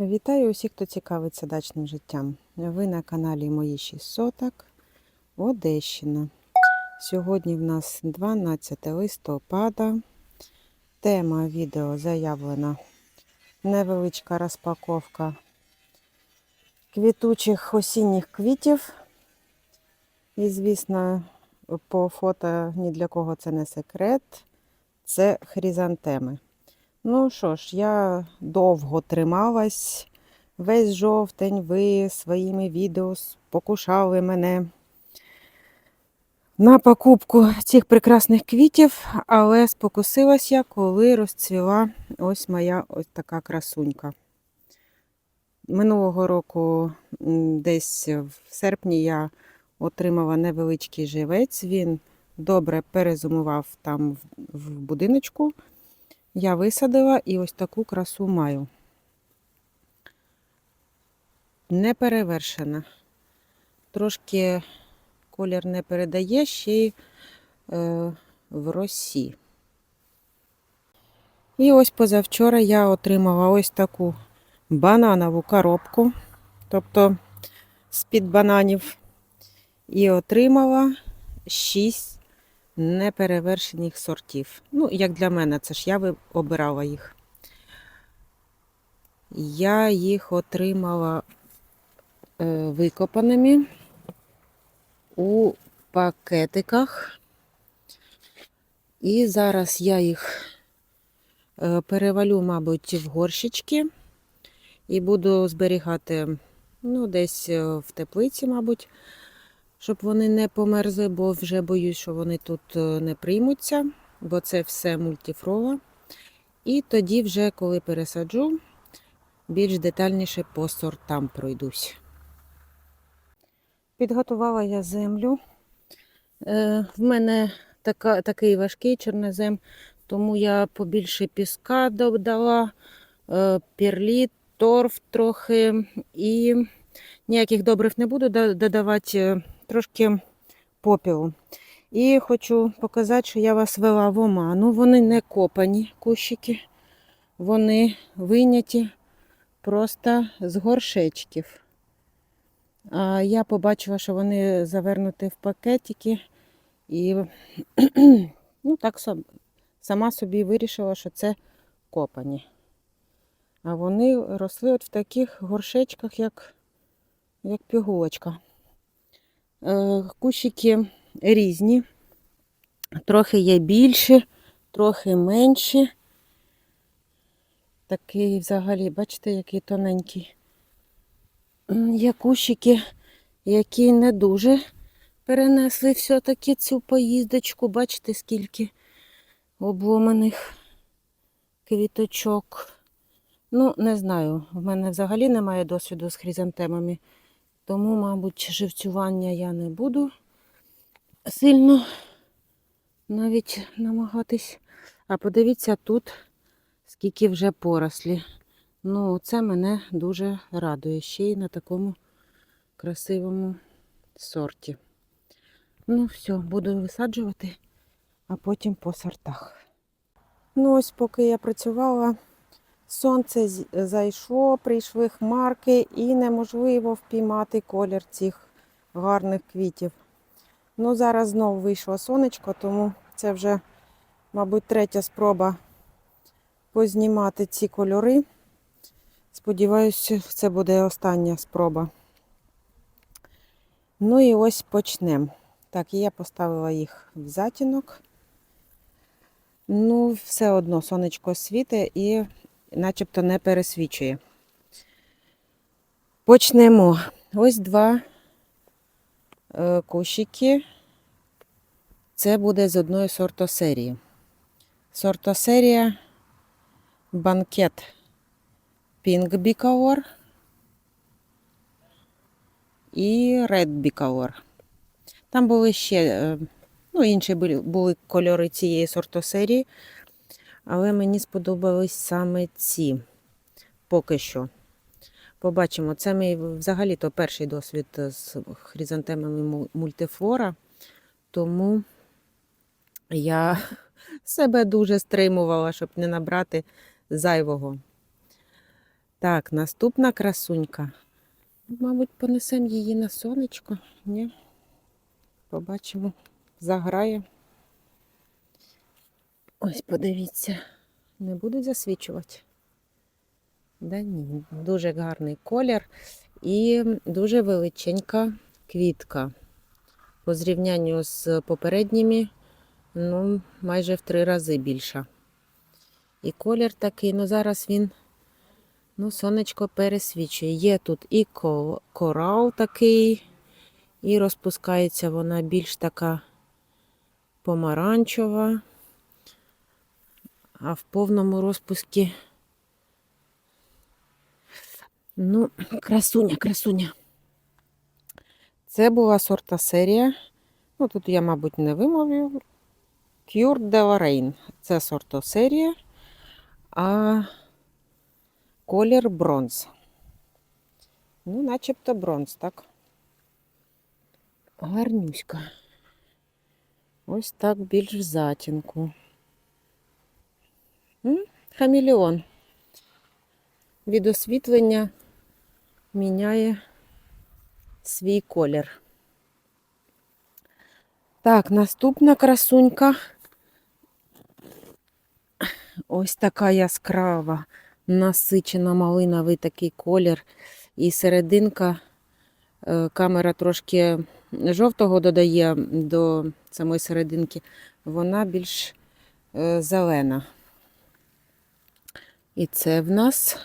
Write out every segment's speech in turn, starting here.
Вітаю усіх, хто цікавиться дачним життям. Ви на каналі Мої 6 соток, Одещина. Сьогодні в нас 12 листопада. Тема відео заявлена невеличка розпаковка квітучих осінніх квітів. І, звісно, по фото ні для кого це не секрет. Це хризантеми. Ну що ж, я довго трималась. Весь жовтень ви своїми відео покушали мене на покупку цих прекрасних квітів, але спокусилась я, коли розцвіла ось моя ось така красунька. Минулого року, десь в серпні, я отримала невеличкий живець. Він добре перезимував там в будиночку. Я висадила і ось таку красу маю. Не перевершена. Трошки колір не передає ще й е, в росі. І ось позавчора я отримала ось таку бананову коробку, тобто з-під бананів, і отримала 6 неперевершених сортів. Ну, як для мене, це ж я обирала їх. Я їх отримала е, викопаними у пакетиках. І зараз я їх е, перевалю, мабуть, в горщички і буду зберігати ну, десь е, в теплиці, мабуть, щоб вони не померзли, бо вже боюсь, що вони тут е, не приймуться, бо це все мультифрова. І тоді, вже, коли пересаджу, більш детальніше по сортам пройдусь. Підготувала я землю. Е, в мене така, такий важкий чорнозем, тому я побільше піска додала, е, перліт, торф трохи і ніяких добрив не буду додавати, е, трошки попілу. І хочу показати, що я вас вела в оману. Вони не копані кущики, вони вийняті просто з горшечків. А я побачила, що вони завернуті в пакетики, і ну, так сама собі вирішила, що це копані. А вони росли от в таких горшечках, як, як пігулочка. Е, Кущики різні, трохи є більші, трохи менші. Такий взагалі, бачите, який тоненький. Є кущики, які не дуже перенесли все-таки цю поїздочку. Бачите, скільки обломаних квіточок. Ну, не знаю, в мене взагалі немає досвіду з хризантемами, тому, мабуть, живцювання я не буду сильно навіть намагатись. А подивіться тут, скільки вже порослі. Ну, це мене дуже радує ще й на такому красивому сорті. Ну, все, буду висаджувати, а потім по сортах. Ну, ось поки я працювала, сонце зайшло, прийшли хмарки і неможливо впіймати колір цих гарних квітів. Ну, зараз знову вийшло сонечко, тому це вже, мабуть, третя спроба познімати ці кольори. Сподіваюся, це буде остання спроба. Ну і ось почнемо. Так, я поставила їх в затінок. Ну, все одно сонечко світить і начебто не пересвічує. Почнемо. Ось два е, кущики. Це буде з одної сортосерії. Сортосерія банкет Pink Bicolor і Red Bicolor. Там були ще е, ну, інші були, кольори цієї сортосерії, але мені сподобались саме ці поки що. Побачимо, це мій взагалі-то перший досвід з хризантемами мультифлора, тому я себе дуже стримувала, щоб не набрати зайвого. Так, наступна красунька. Мабуть, понесемо її на сонечко. Ні? Побачимо. Заграє. Ось, подивіться. Не будуть засвічувати. Да ні, дуже гарний колір і дуже величенька квітка. По зрівнянню з попередніми, ну, майже в три рази більша. І колір такий, ну зараз він, ну, сонечко пересвічує. Є тут і корал такий, і розпускається вона більш така помаранчева, а в повному розпуску. Ну, красуня, красуня. Це була сорта серія. Ну, тут я, мабуть, не вимовив. Cure de Lorraine. Це сортосерія, а колір бронз. Ну, начебто бронз, так? Гарнюська. Ось так більш в затінку. М? Хамелеон. Від освітлення міняє свій колір. Так, наступна красунька. Ось така яскрава, насичена малиновий такий колір. І серединка, е, камера трошки жовтого додає до самої серединки, вона більш е, зелена. І це в нас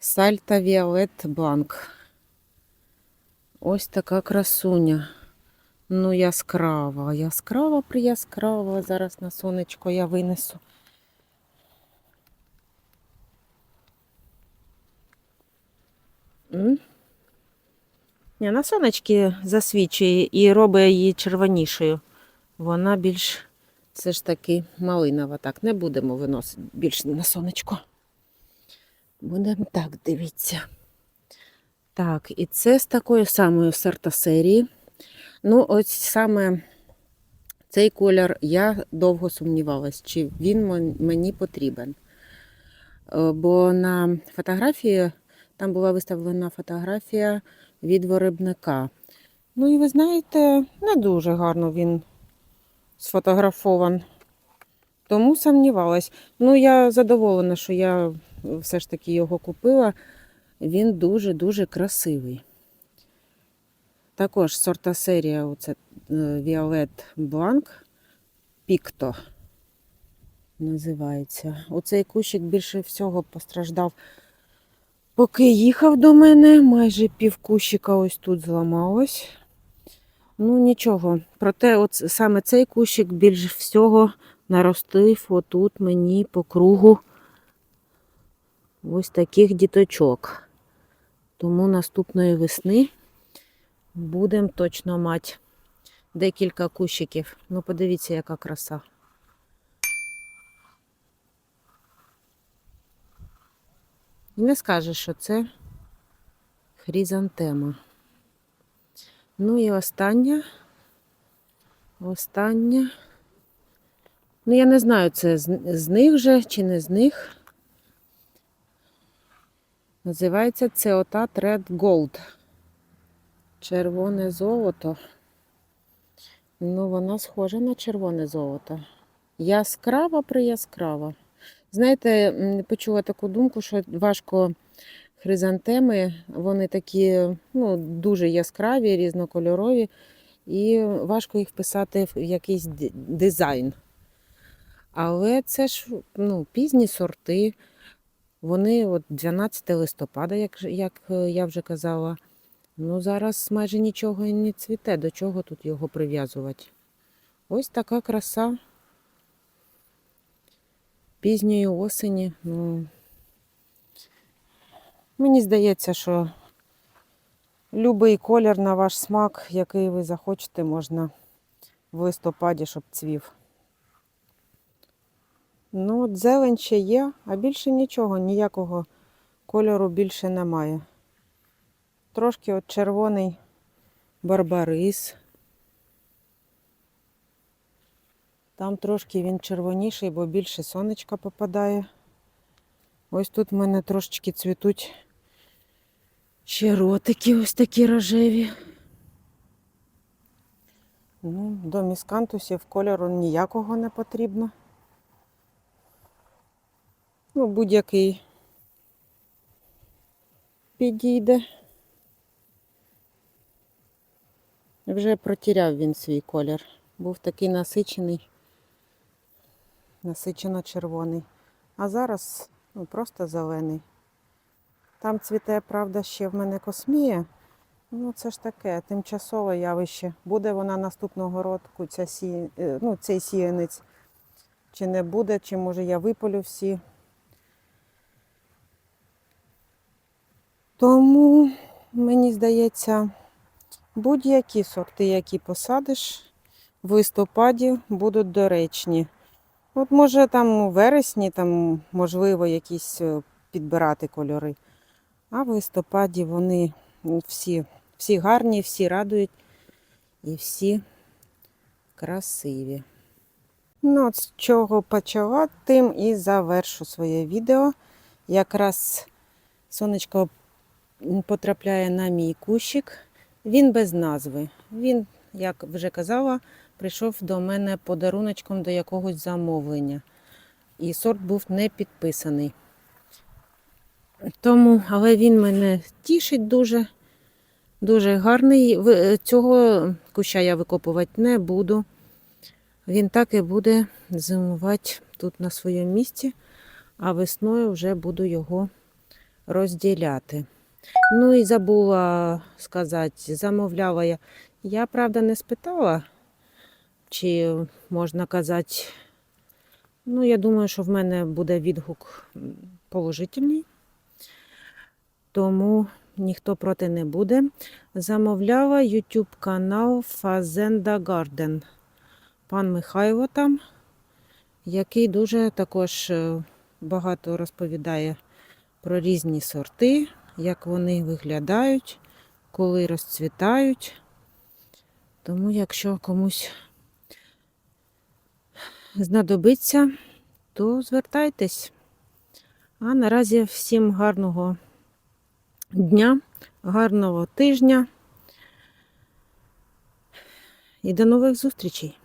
Сальта Віолет Бланк. Ось така красуня. Ну, яскрава, яскрава прияскрава. Зараз на сонечко я винесу. М? На сонечки засвічує і робить її червонішою. Вона більш все ж таки малинова. Так, не будемо виносити більше на сонечко. Будемо так, дивіться. Так, і це з такої самої сортосерії. Ну, ось саме цей колір я довго сумнівалась, чи він мені потрібен. Е, Бо на фотографії там була виставлена фотографія від виробника. Ну і ви знаєте, не дуже гарно він сфотографован. Тому сумнівалась. Ну, я задоволена, що я все ж таки його купила. Він дуже-дуже красивий. Також сорта серія оце Violet Blanc Picto називається. Оцей кущик більше всього постраждав, поки їхав до мене. Майже пів кущика ось тут зламалось. Ну, нічого. Проте, от саме цей кущик більш всього наростив отут мені по кругу ось таких діточок. Тому наступної весни будемо точно мати декілька кущиків. Ну, подивіться, яка краса. Не скажеш, що це хризантема. Ну і остання. Остання. Ну, я не знаю, це з, з них же чи не з них. Називається Цеотат Red Gold. Червоне золото. Ну, вона схожа на червоне золото. Яскрава прияскрава. Знаєте, почула таку думку, що важко хризантеми, вони такі ну, дуже яскраві, різнокольорові, і важко їх вписати в якийсь дизайн. Але це ж ну, пізні сорти. Вони от 12 листопада, як, як е, я вже казала. Ну, зараз майже нічого не цвіте. До чого тут його прив'язувати? Ось така краса пізньої осені. Ну, мені здається, що будь-який колір на ваш смак, який ви захочете, можна в листопаді, щоб цвів. Ну, зелень ще є, а більше нічого, ніякого кольору більше немає. Трошки от червоний барбарис. Там трошки він червоніший, бо більше сонечка попадає. Ось тут в мене трошечки цвітуть ще ротики, ось такі рожеві. Ну, до міскантусів кольору ніякого не потрібно. Ну, будь-який підійде. Вже протіряв він свій колір. Був такий насичений, насичено червоний. А зараз ну, просто зелений. Там цвіте, правда, ще в мене космія. Ну, це ж таке, тимчасове явище. Буде вона наступного року, ця сі... е, ну, цей сіянець, чи не буде, чи може я виполю всі. Тому, мені здається, будь-які сорти, які посадиш в листопаді, будуть доречні. От може там у вересні, там, можливо, якісь е, підбирати кольори. А в листопаді вони всі, всі гарні, всі радують і всі красиві. Ну, от з чого почала, тим і завершу своє відео. Якраз сонечко потрапляє на мій кущик. Він без назви. Він, як вже казала, прийшов до мене подаруночком до якогось замовлення. І сорт був не підписаний. Тому, але він мене тішить дуже, дуже гарний. Цього куща я викопувати не буду. Він так і буде зимувати тут на своєму місці, а весною вже буду його розділяти. Ну і забула сказати, замовляла я. Я, правда, не спитала, чи можна казати. Ну, я думаю, що в мене буде відгук положительний, тому ніхто проти не буде. Замовляла YouTube канал Fazenda Garden. Пан Михайло там, який дуже також е, багато розповідає про різні сорти, як вони виглядають, коли розцвітають. Тому, якщо комусь знадобиться, то звертайтесь. А наразі всім гарного дня, гарного тижня і до нових зустрічей!